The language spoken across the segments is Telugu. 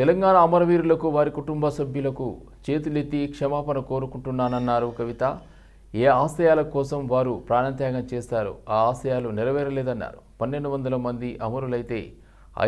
తెలంగాణ అమరవీరులకు వారి కుటుంబ సభ్యులకు చేతులెత్తి క్షమాపణ కోరుకుంటున్నానన్నారు కవిత. ఏ ఆశయాల కోసం వారు ప్రాణత్యాగం చేస్తారో ఆ ఆశయాలు నెరవేరలేదన్నారు. పన్నెండు వందల మంది అమరులైతే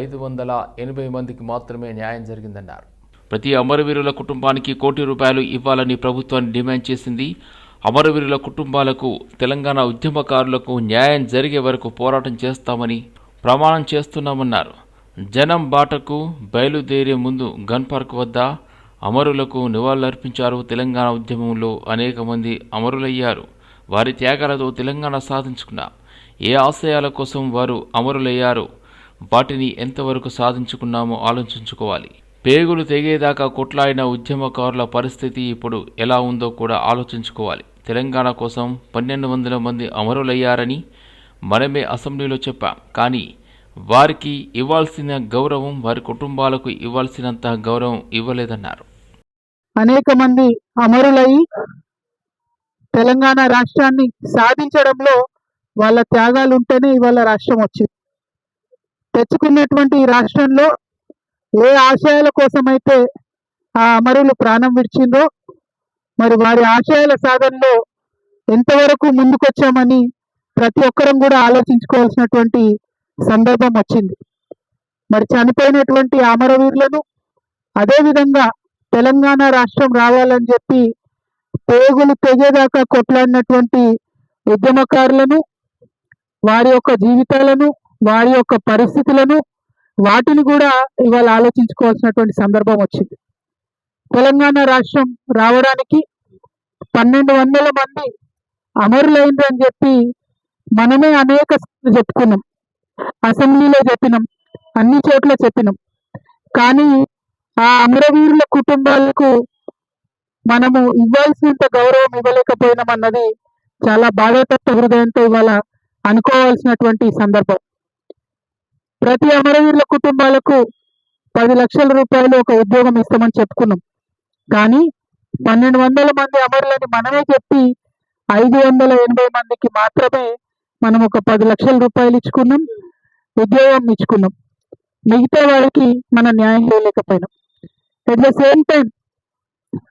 ఐదు వందల ఎనభై మందికి మాత్రమే న్యాయం జరిగిందన్నారు. ప్రతి అమరవీరుల కుటుంబానికి కోటి రూపాయలు ఇవ్వాలని ప్రభుత్వాన్ని డిమాండ్ చేసింది. అమరవీరుల కుటుంబాలకు తెలంగాణ ఉద్యమకారులకు న్యాయం జరిగే వరకు పోరాటం చేస్తామని ప్రమాణం చేస్తున్నామన్నారు. జనం బాటకు బయలుదేరే ముందు గన్ పార్క్ వద్ద అమరులకు నివాళులర్పించారు తెలంగాణ ఉద్యమంలో అనేక మంది అమరులయ్యారు. వారి త్యాగాలతో తెలంగాణ సాధించుకున్నాం ఏ ఆశయాల కోసం వారు అమరులయ్యారు? వాటిని ఎంతవరకు సాధించుకున్నామో ఆలోచించుకోవాలి. పేగులు తెగేదాకా కొట్లాడిన ఉద్యమకారుల పరిస్థితి ఇప్పుడు ఎలా ఉందో కూడా ఆలోచించుకోవాలి. తెలంగాణ కోసం పన్నెండు వందల మంది అమరులయ్యారని మనమే అసెంబ్లీలో చెప్పాం. కానీ వారికి ఇవ్వాల్సిన గౌరవం వారి కుటుంబాలకు ఇవ్వాల్సినంత గౌరవం ఇవ్వలేదన్నారు. అనేక మంది అమరులై తెలంగాణ రాష్ట్రాన్ని సాధించడంలో వాళ్ళ త్యాగాలు ఉంటేనే ఇవాళ రాష్ట్రం వచ్చింది. తెచ్చుకున్నటువంటి ఈ రాష్ట్రంలో ఏ ఆశయాల కోసమైతే ఆ అమరులు ప్రాణం విడిచిందో మరి వారి ఆశయాల సాధనలో ఎంతవరకు ముందుకొచ్చామని ప్రతి ఒక్కరం కూడా ఆలోచించుకోవాల్సినటువంటి సందర్భం వచ్చింది. మరి చనిపోయినటువంటి అమరవీరులను అదేవిధంగా తెలంగాణ రాష్ట్రం రావాలని చెప్పి పేగులు తెగేదాకా కొట్లాడినటువంటి ఉద్యమకారులను వారి యొక్క జీవితాలను వారి యొక్క పరిస్థితులను వాటిని కూడా ఇవాళ ఆలోచించుకోవాల్సినటువంటి సందర్భం వచ్చింది. తెలంగాణ రాష్ట్రం రావడానికి పన్నెండు వందల మంది అమరులైందని చెప్పి మనమే అనేక చెప్పుకున్నాం. అసెంబ్లీలో చెప్పినాం. అన్ని చోట్ల చెప్పినాం. కానీ ఆ అమరవీరుల కుటుంబాలకు మనము ఇవ్వాల్సినంత గౌరవం ఇవ్వలేకపోయినామన్నది చాలా బాధాతత్వ హృదయంతో ఇవాళ అనుకోవాల్సినటువంటి సందర్భం. ప్రతి అమరవీరుల కుటుంబాలకు పది లక్షల రూపాయలు ఒక ఉద్యోగం ఇస్తామని చెప్పుకున్నాం. కానీ పన్నెండు వందల మంది అమరులని మనమే చెప్పి ఐదు వందల ఎనభై మందికి మాత్రమే మనం ఒక పది లక్షల రూపాయలు ఇచ్చుకున్నాం ఉద్యోగం ఇచ్చుకున్నాం. మిగతా వారికి మన న్యాయం చేయలేకపోయినాం. అట్ ద సేమ్ టైం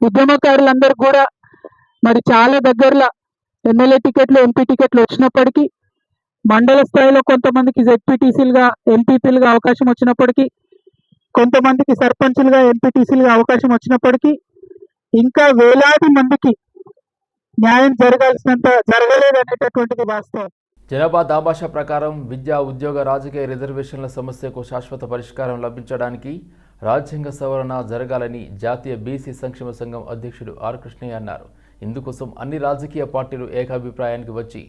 ఉద్యమకారులందరూ కూడా మరి చాలా దగ్గరలో ఎమ్మెల్యే టికెట్లు ఎంపీ టికెట్లు వచ్చినప్పటికీ మండల స్థాయిలో కొంతమందికి జెడ్పీటీసీలుగా ఎంపీపీలుగా అవకాశం వచ్చినప్పటికీ కొంతమందికి సర్పంచులుగా ఎంపీటీసీలుగా అవకాశం వచ్చినప్పటికీ ఇంకా వేలాది మందికి న్యాయం జరగాల్సినంత జరగలేదు అనేటటువంటిది వాస్తవం. జనాభా దాభాష ప్రకారం విద్యా ఉద్యోగ రాజకీయ రిజర్వేషన్ల సమస్యకు శాశ్వత పరిష్కారం లభించడానికి రాజ్యాంగ సవరణ జరగాలని జాతీయ బీసీ సంక్షేమ సంఘం అధ్యక్షుడు ఆర్ కృష్ణయ్య అన్నారు. ఇందుకోసం అన్ని రాజకీయ పార్టీలు ఏకాభిప్రాయానికి వచ్చి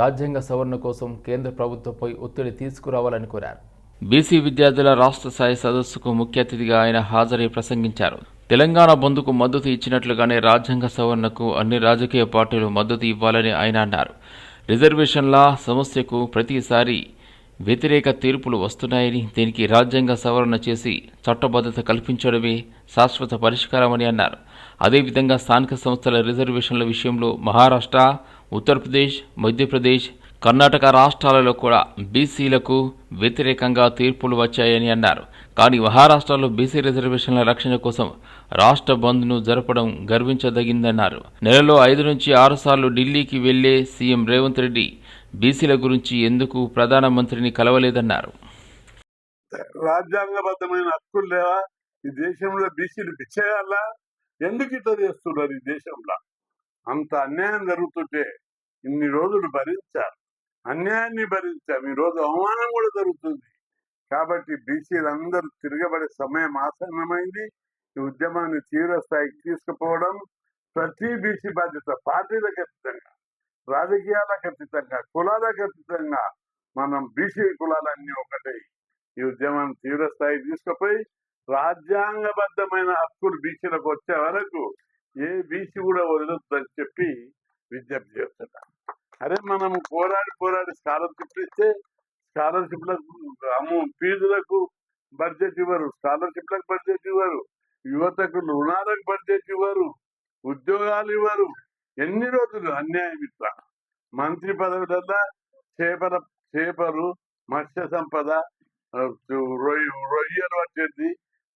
రాజ్యాంగ సవరణ కోసం కేంద్ర ప్రభుత్వంపై ఒత్తిడి తీసుకురావాలని కోరారు. బీసీ విద్యార్థుల రాష్ట్ర స్థాయి సదస్సుకు ముఖ్య అతిథిగా ఆయన హాజరై ప్రసంగించారు. తెలంగాణ బంద్కు మద్దతు ఇచ్చినట్లుగానే రాజ్యాంగ సవరణకు అన్ని రాజకీయ పార్టీలు మద్దతు ఇవ్వాలని ఆయన అన్నారు. రిజర్వేషన్ల సమస్యకు ప్రతిసారి వ్యతిరేక తీర్పులు వస్తున్నాయని దీనికి రాజ్యాంగ సవరణ చేసి చట్టబద్ధత కల్పించడమే శాశ్వత పరిష్కారమని అన్నారు. అదేవిధంగా స్థానిక సంస్థల రిజర్వేషన్ల విషయంలో మహారాష్ట్ర ఉత్తరప్రదేశ్ మధ్యప్రదేశ్ కర్ణాటక రాష్ట్రాలలో కూడా బీసీలకు వ్యతిరేకంగా తీర్పులు వచ్చాయని అన్నారు. కానీ మహారాష్ట్రలో బీసీ రిజర్వేషన్ల రక్షణ కోసం రాష్ట్ర బంద్ను జరపడం గర్వించదగిందన్నారు. నెలలో ఐదు నుంచి ఆరు సార్లు ఢిల్లీకి వెళ్ళే సీఎం రేవంత్ రెడ్డి బీసీల గురించి ఎందుకు ప్రధానమంత్రిని కలవలేదన్నారు. రాజ్యాంగబద్ధమైన హక్కులు లేవా? ఈ దేశంలో బీసీలు పిచ్చేయాలా ఎందుకు ఇట్లా చేస్తున్నారు ఈ దేశంలో? అంత అన్యాయం జరుగుతుంటే ఇన్ని రోజులు భరించారు. అన్యాయాన్ని భరించాం. ఈరోజు రోజు అవమానం కూడా జరుగుతుంది. కాబట్టి బీసీలందరూ తిరగబడే సమయం ఆసన్నమైంది. ఈ ఉద్యమాన్ని తీవ్ర స్థాయికి తీసుకుపోవడం ప్రతి బీసీ బాధ్యత పార్టీలకు అతీతంగా రాజకీయాలకు అతీతంగా కులాలకు అతీతంగా మనం బీసీ కులాలన్నీ ఒకటే. ఈ ఉద్యమాన్ని తీవ్ర స్థాయికి తీసుకుపోయి రాజ్యాంగబద్ధమైన హక్కులు బీసీలకు వచ్చే వరకు ఏ బీసీ కూడా వదలొద్దని చెప్పి విజ్ఞప్తి చేస్తున్నా. అరే మనం పోరాడి పోరాడి స్కాలర్షిప్ ఇస్తే స్కాలర్షిప్లకు అమ్ము ఫీజులకు బడ్జెట్ ఇవ్వరు. స్కాలర్షిప్లకు బడ్జెట్ ఇవ్వరు. యువతకు రుణాలకు బడ్జెట్ ఇవ్వరు. ఉద్యోగాలు ఇవ్వరు. ఎన్ని రోజులు? అన్యాయం ఇట్లా. మంత్రి పదవులల్లో చేపల చేపలు మత్స్య సంపద రొయ్య రొయ్యలు వచ్చేది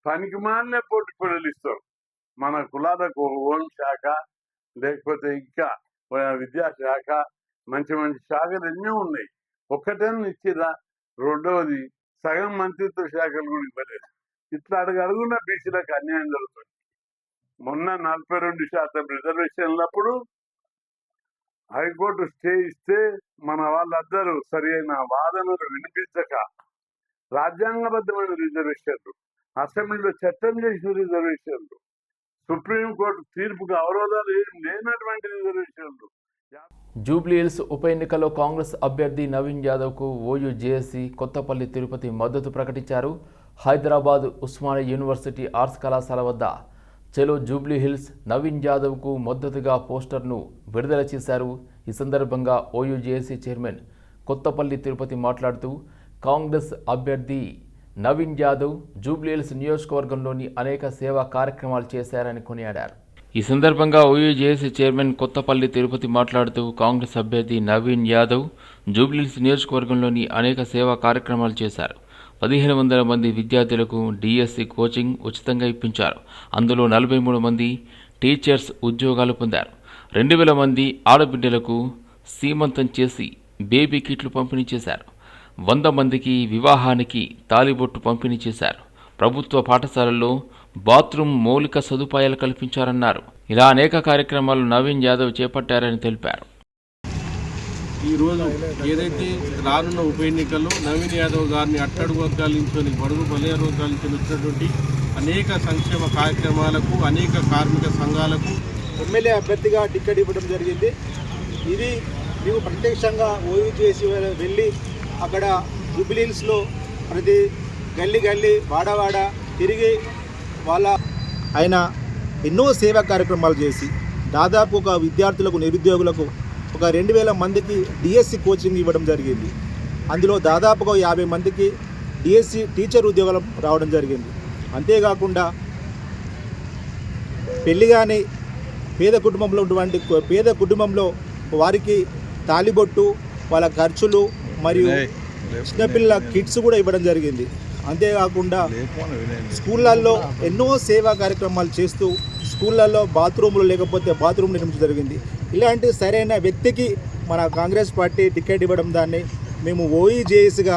పనికి మాలిన పోటీ పిల్లలు ఇస్తారు. మన కులాలకు హోం శాఖ లేకపోతే ఇంకా విద్యాశాఖ మంచి మంచి శాఖలు ఎన్నో ఉన్నాయి. ఒక్కటేనా ఇచ్చిరా రెండవది సగం మంత్రిత్వ శాఖలు కూడా ఇవ్వలేదు. ఇట్లా అడుగు అడుగున్న బీసీలకు అన్యాయం జరుగుతుంది. మొన్న నలభై రెండు శాతం రిజర్వేషన్లప్పుడు హైకోర్టు స్టే ఇస్తే మన వాళ్ళందరూ సరి అయిన వాదనలు వినిపించక రాజ్యాంగబద్ధమైన రిజర్వేషన్లు అసెంబ్లీలో చట్టం చేసిన రిజర్వేషన్లు సుప్రీంకోర్టు తీర్పుకు అవరోధాలు ఏం లేనటువంటి రిజర్వేషన్లు జూబ్లీహిల్స్ ఉప ఎన్నికలో కాంగ్రెస్ అభ్యర్థి నవీన్ యాదవ్కు ఓయూ జేఏసీ కొత్తపల్లి తిరుపతి మద్దతు ప్రకటించారు. హైదరాబాద్ ఉస్మానియా యూనివర్సిటీ ఆర్ట్స్ కళాశాల వద్ద చెలో జూబ్లీహిల్స్ నవీన్ యాదవ్కు మద్దతుగా పోస్టర్ను విడుదల చేశారు. ఈ సందర్భంగా OU JAC chairman Kothapalli Tirupati మాట్లాడుతూ కాంగ్రెస్ అభ్యర్థి నవీన్ యాదవ్ జూబ్లీహిల్స్ నియోజకవర్గంలోని అనేక సేవా కార్యక్రమాలు చేశారని కొనియాడారు. ఈ సందర్భంగా ఓయూజేఏసీ చైర్మన్ కొత్తపల్లి తిరుపతి మాట్లాడుతూ కాంగ్రెస్ అభ్యర్థి నవీన్ యాదవ్ జూబ్లీహిల్స్ నియోజకవర్గంలోని అనేక సేవా కార్యక్రమాలు చేశారు. పదిహేను వందల మంది విద్యార్థులకు డిఎస్సి కోచింగ్ ఉచితంగా ఇప్పించారు. అందులో నలభై మూడు మంది టీచర్స్ ఉద్యోగాలు పొందారు. రెండు వేల మంది ఆడబిడ్డలకు సీమంతం చేసి బేబీ కిట్లు పంపిణీ చేశారు. వంద మందికి వివాహానికి తాలిబొట్టు పంపిణీ చేశారు. ప్రభుత్వ పాఠశాలల్లో బాత్రూమ్ మౌలిక సదుపాయాలు కల్పించారన్నారు. ఇలా అనేక కార్యక్రమాలు నవీన్ యాదవ్ చేపట్టారని తెలిపారు. ఈరోజు ఏదైతే రానున్న ఉప ఎన్నికల్లో నవీన్ యాదవ్ గారిని అట్టడుగు వర్గాల నుంచి బడుగు బలియ వర్గాల నుంచి వచ్చినటువంటి అనేక సంక్షేమ కార్యక్రమాలకు అనేక కార్మిక సంఘాలకు ఎమ్మెల్యే అభ్యర్థిగా టికెట్ ఇవ్వడం జరిగింది. ఇది మేము ప్రత్యక్షంగా ఓయూ చేసి వెళ్ళి అక్కడ జూబిలీల్స్లో ప్రతి గల్లీ గల్లీ వాడవాడ తిరిగి వాళ్ళ ఆయన ఎన్నో సేవా కార్యక్రమాలు చేసి దాదాపు ఒక విద్యార్థులకు నిరుద్యోగులకు ఒక రెండు వేల మందికి డిఎస్సి కోచింగ్ ఇవ్వడం జరిగింది. అందులో దాదాపుగా యాభై మందికి డిఎస్సి టీచర్ ఉద్యోగాలు రావడం జరిగింది. అంతేకాకుండా పెళ్ళి కానీ పేద కుటుంబంలో ఉన్నటువంటి పేద కుటుంబంలో వారికి తాలిబొట్టు వాళ్ళ ఖర్చులు మరియు చిన్నపిల్లల కిట్స్ కూడా ఇవ్వడం జరిగింది. అంతేకాకుండా స్కూళ్ళల్లో ఎన్నో సేవా కార్యక్రమాలు చేస్తూ స్కూళ్ళల్లో బాత్రూములు లేకపోతే బాత్రూమ్ నిర్మించడం జరిగింది. ఇలాంటి సరైన వ్యక్తికి మన కాంగ్రెస్ పార్టీ టికెట్ ఇవ్వడం దాన్ని మేము ఓఈజేఎస్గా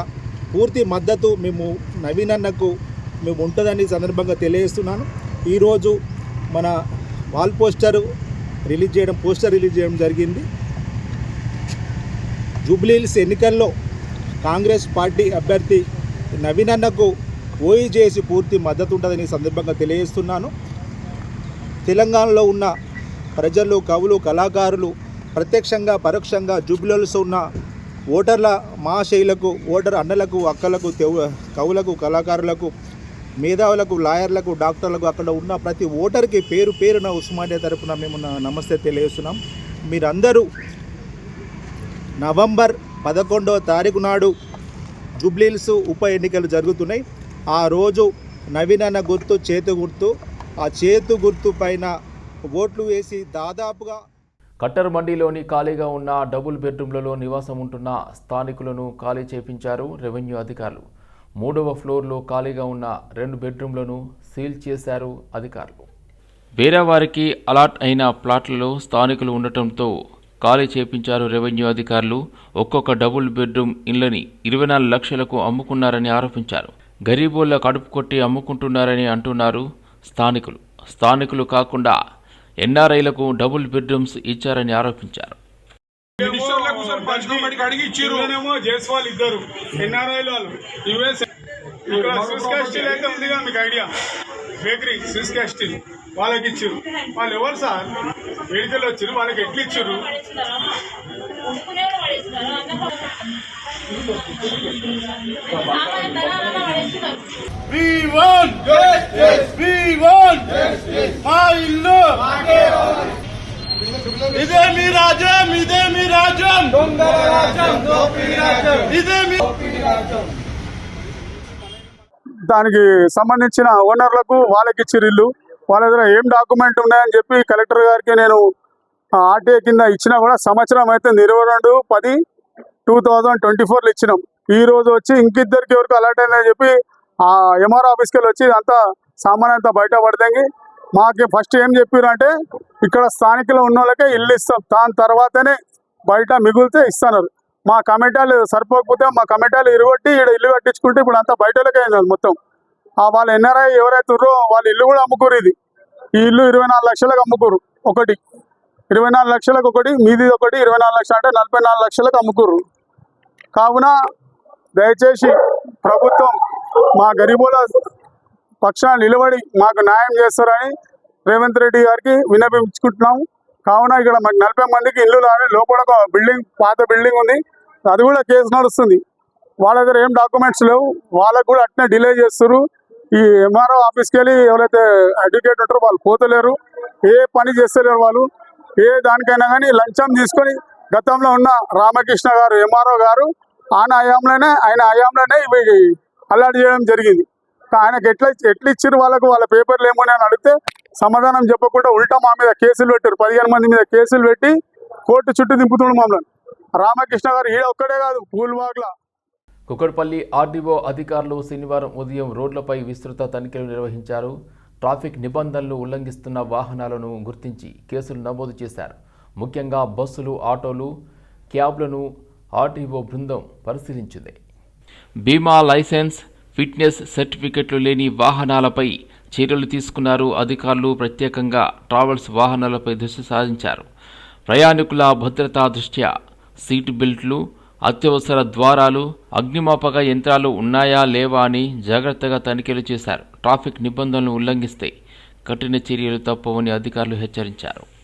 పూర్తి మద్దతు మేము నవీన్ అన్నకు మేము ఉంటుందని సందర్భంగా తెలియజేస్తున్నాను. ఈరోజు మన వాల్ పోస్టర్ రిలీజ్ చేయడం పోస్టర్ రిలీజ్ చేయడం జరిగింది. జూబ్లీహిల్స్ ఎన్నికల్లో కాంగ్రెస్ పార్టీ అభ్యర్థి నవీన్ అన్నకు ఓఈజేసి పూర్తి మద్దతు ఉంటుందని ఈ సందర్భంగా తెలియజేస్తున్నాను. తెలంగాణలో ఉన్న ప్రజలు కవులు కళాకారులు ప్రత్యక్షంగా పరోక్షంగా జూబ్లీహిల్స్ ఉన్న ఓటర్ల మహాశైలకు ఓటర్ అన్నలకు అక్కలకు కవులకు కళాకారులకు మేధావులకు లాయర్లకు డాక్టర్లకు అక్కడ ఉన్న ప్రతి ఓటర్కి పేరు పేరున ఉస్మానియా తరపున మేము నమస్తే తెలియజేస్తున్నాం. మీరందరూ నవంబర్ పదకొండవ తారీఖు నాడు జూబ్లీహిల్స్ ఉప ఎన్నికలు జరుగుతున్నాయి. ఆ రోజు నవీనన్న గుర్తు చేతు గుర్తు. ఆ చేతు గుర్తు పైన ఓట్లు వేసి దాదాపుగా కట్టర్ మండీలోని ఖాళీగా ఉన్న డబుల్ బెడ్రూమ్లలో నివాసం ఉంటున్న స్థానికులను ఖాళీ చేపించారు రెవెన్యూ అధికారులు. మూడవ ఫ్లోర్లో ఖాళీగా ఉన్న రెండు బెడ్రూమ్లను సీల్ చేశారు అధికారులు. వేరే వారికి అలాట్ అయిన ప్లాట్లలో స్థానికులు ఉండటంతో ఖాళీ చేపించారు రెవెన్యూ అధికారులు. ఒక్కొక్క డబుల్ బెడ్రూమ్ ఇళ్ళని ఇరవై నాలుగు లక్షలకు అమ్ముకున్నారని ఆరోపించారు. గరీబోళ్ళ కడుపు కొట్టి అమ్ముకుంటున్నారని అంటున్నారు స్థానికులు. స్థానికులు కాకుండా ఎన్ఆర్ఐలకు డబుల్ బెడ్రూమ్స్ ఇచ్చారని ఆరోపించారు. మినిస్టర్లకు అడిగి జైస్వాల్ ఇద్దరు. వాళ్ళు. యుఎస్ ఇక్కడ స్విస్ అయితే ఉందిగా మీకు ఐడియా. బేకరీ స్విస్ క్యాస్టిల్ వాళ్ళకి ఇచ్చారు వాళ్ళు ఎవరు సార్ వేడికలు వచ్చారు వాళ్ళకి ఎట్లు ఇచ్చారు మా ఇల్లు! ఇదే మీ రాజ్యం ఇదే మీ రాజ్యం! ఇదే మీ దానికి సంబంధించిన ఓనర్లకు వాళ్ళకి ఇచ్చిర్రు ఇల్లు. వాళ్ళ దగ్గర ఏం డాక్యుమెంట్ ఉన్నాయని చెప్పి కలెక్టర్ గారికి నేను ఆర్టీఏ కింద ఇచ్చినా కూడా సంవత్సరం అయితే ఇరవై రెండు పది టూ థౌజండ్ ట్వంటీ ఫోర్లో ఇచ్చినాం. ఈ రోజు వచ్చి ఇంకిద్దరికి ఎవరికి అలర్ట్ అయిందని చెప్పి ఆ ఎంఆర్ ఆఫీస్కి వెళ్ళి వచ్చి అంతా సామాన్ అంతా బయట పడదంగి మాకు ఫస్ట్ ఏం చెప్పారు అంటే ఇక్కడ స్థానికులు ఉన్న వాళ్ళకే ఇల్లు ఇస్తాం. దాని తర్వాతనే బయట మిగులితే ఇస్తున్నారు. మా కమిటాలు సరిపోకపోతే మా కమిటాలు ఇరుగొట్టి ఇక్కడ ఇల్లు కట్టించుకుంటే ఇప్పుడు అంతా బయటలోకే అయింది మొత్తం. వాళ్ళ ఎన్ఆర్ఐ ఎవరైతే ఉన్నారో వాళ్ళ ఇల్లు కూడా అమ్ముకోరు ఇది. ఈ ఇల్లు ఇరవై నాలుగు లక్షలకు అమ్ముకోరు ఒకటి. ఇరవై నాలుగు లక్షలకు ఒకటి మీది ఒకటి ఇరవై నాలుగు లక్షలు అంటే నలభై నాలుగు లక్షలకు అమ్ముకోరు. కావున దయచేసి ప్రభుత్వం మా గరీబుల పక్షాన నిలబడి మాకు న్యాయం చేస్తారని రేవంత్ రెడ్డి గారికి విన్నపించుకుంటున్నాము. కావున ఇక్కడ మాకు నలభై మందికి ఇల్లు రాని లోపల ఒక బిల్డింగ్ పాత బిల్డింగ్ ఉంది. అది కూడా కేసు నడుస్తుంది. వాళ్ళ దగ్గర ఏం డాక్యుమెంట్స్ లేవు. వాళ్ళకు కూడా అట్నే డిలే చేస్తారు ఈ ఎంఆర్ఓ ఆఫీస్కి వెళ్ళి ఎవరైతే అడ్వకేట్ ఉంటారో వాళ్ళు పోతలేరు ఏ పని చేస్తలేరు వాళ్ళు ఏ దానికైనా కానీ లంచం తీసుకొని గతంలో ఉన్న రామకృష్ణ గారు ఎంఆర్ఓ గారు ఆయన హయాంలోనే ఆయన హయాంలోనే ఇవి అలర్ట్ చేయడం జరిగింది. ఆయనకి ఎట్లా ఎట్లా ఇచ్చారు వాళ్ళకు వాళ్ళ పేపర్లు ఏమో అని అడిగితే సమాధానం చెప్పకుండా ఉల్టా మా మీద కేసులు పెట్టారు. పదిహేను మంది మీద కేసులు పెట్టి కోర్టు చుట్టూ దింపుతుండు మమ్మల్ని. రామకృష్ణ గారు ఈడ ఒక్కడే కాదు పూల్వాగ్లా కుకట్పల్లి ఆర్డీఓ అధికారులు శనివారం ఉదయం రోడ్లపై విస్తృత తనిఖీలు నిర్వహించారు. ట్రాఫిక్ నిబంధనలు ఉల్లంఘిస్తున్న వాహనాలను గుర్తించి కేసులు నమోదు చేశారు. ముఖ్యంగా బస్సులు ఆటోలు క్యాబ్లను ఆర్టీఓ బృందం పరిశీలించింది. బీమా లైసెన్స్ ఫిట్నెస్ సర్టిఫికెట్లు లేని వాహనాలపై చర్యలు తీసుకున్నారు అధికారులు. ప్రత్యేకంగా ట్రావెల్స్ వాహనాలపై దృష్టి సాధించారు ప్రయాణికుల భద్రతా దృష్ట్యా సీట్ బెల్ట్లు అత్యవసర ద్వారాలు అగ్నిమాపక యంత్రాలు ఉన్నాయా లేవా అని జాగ్రత్తగా తనిఖీలు చేశారు. ట్రాఫిక్ నిబంధనలు ఉల్లంఘిస్తే కఠిన చర్యలు తప్పవని అధికారులు హెచ్చరించారు.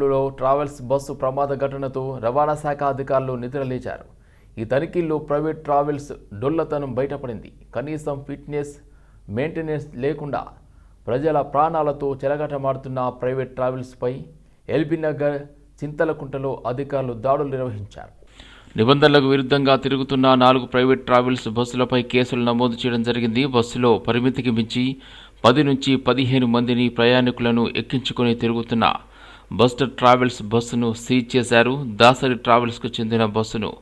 కర్నూలులో ట్రావెల్స్ బస్సు ప్రమాద ఘటనతో రవాణా శాఖ అధికారులు నిద్రలేచారు ఈ తనిఖీల్లో ప్రైవేట్ ట్రావెల్స్ డొల్లతనం బయటపడింది. కనీసం ఫిట్నెస్ మెయింటెనెన్స్ లేకుండా ప్రజల ప్రాణాలతో చెలగటమాడుతున్న ప్రైవేట్ ట్రావెల్స్పై ఎల్బీ నగర్ చింతలకుంటలో అధికారులు దాడులు నిర్వహించారు. నిబంధనలకు విరుద్ధంగా తిరుగుతున్న నాలుగు ప్రైవేట్ ట్రావెల్స్ బస్సులపై కేసులు నమోదు చేయడం జరిగింది. బస్సులో పరిమితికి మించి పది నుంచి పదిహేను మందిని ప్రయాణికులను ఎక్కించుకొని తిరుగుతున్న బస్టర్ ట్రావెల్స్ బస్సును సీజ్ చేశారు. దాసరి ట్రావెల్స్కు చెందిన బస్సును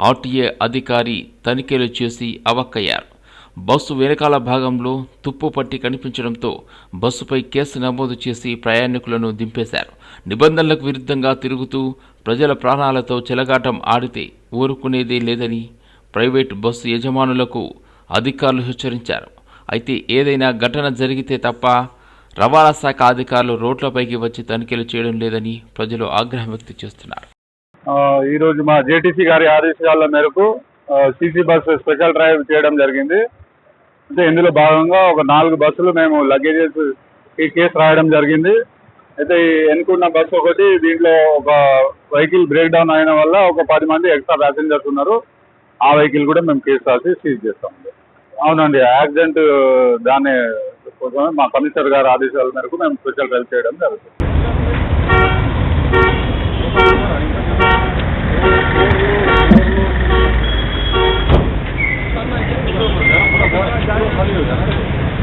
ఆర్టీఏ అధికారి తనిఖీలు చేసి అవక్కయ్యారు. బస్సు వెనకాల భాగంలో తుప్పు పట్టి కనిపించడంతో బస్సుపై కేసు నమోదు చేసి ప్రయాణికులను దింపేశారు. నిబంధనలకు విరుద్ధంగా తిరుగుతూ ప్రజల ప్రాణాలతో చెలగాటం ఆడితే ఊరుకునేదే లేదని ప్రైవేట్ బస్సు యజమానులకు అధికారులు హెచ్చరించారు. అయితే ఏదైనా ఘటన జరిగితే తప్ప రవాణా శాఖ అధికారులు రోడ్లపైకి వచ్చి తనిఖీలు చేయడం లేదని ప్రజలు ఆగ్రహం వ్యక్తం చేస్తున్నారు. ఈరోజు మా జేటీసీ గారి ఆదేశాల మేరకు సీసీ బస్సు స్పెషల్ డ్రైవ్ చేయడం జరిగింది. అంటే ఇందులో భాగంగా ఒక నాలుగు బస్సులు మేము లగేజెస్ ఈ కేసు రాయడం జరిగింది. అయితే ఈ ఎన్నుకున్న బస్సు ఒకటి దీంట్లో ఒక వెహికల్ బ్రేక్ డౌన్ అయిన వల్ల ఒక పది మంది ఎక్స్ట్రా ప్యాసింజర్స్ ఉన్నారు. ఆ వెహికల్ కూడా మేము కేసు రాసి సీజ్ చేస్తాం. అవునండి యాక్సిడెంట్ దాన్ని కోసమే మా కమిషనర్ గారి ఆదేశాల మేరకు మేము స్పెషల్ డ్రైవ్ చేయడం జరుగుతుంది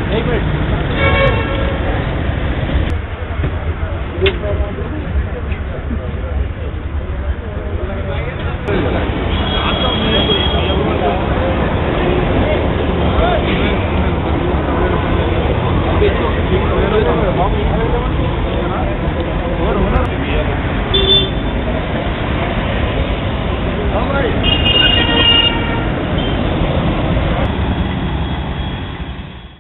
Thank you.